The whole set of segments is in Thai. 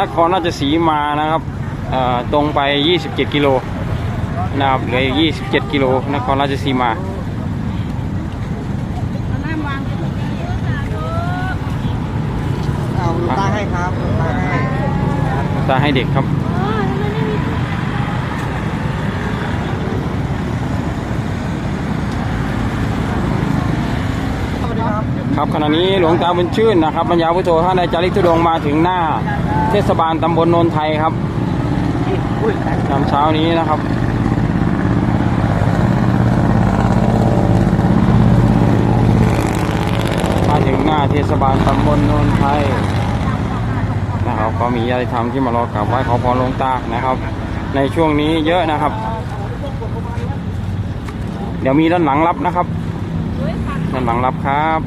นครราชสีมานะครับเอ่อตรงไป 27 กิโลนะครับเหลืออีก27 กิโลนครราชสีมาเอาตาให้ครับตาให้ตาให้เด็กครับ สวัสดี ครับขณะนี้หลวงตาบุญชื่นนะครับปัญญาพุทโธท่านได้จาริกทุดงมาถึงหน้า เทศบาลตำบลโนนไทยครับอุ้ยามเช้านี้นะครับมาถึงหน้าเทศบาลตำบลโนนไทยนะครับก็มีญาติธรรมที่มารอกราบไหว้ขอพรหลวงตานะครับ ในช่วงนี้เยอะนะครับ เดี๋ยวมีด้านหลังรับนะครับ ด้านหลังรับครับ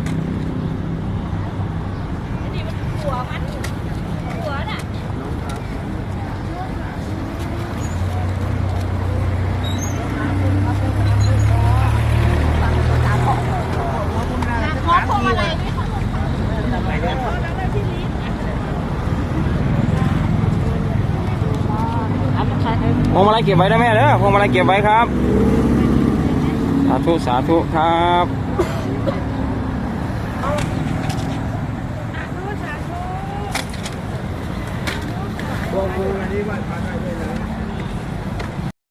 พวงมาลัยเก็บไว้ได้ไหมเด้อพวงมาลัยเก็บไว้ครับ สาธุ สาธุครับพวงพวง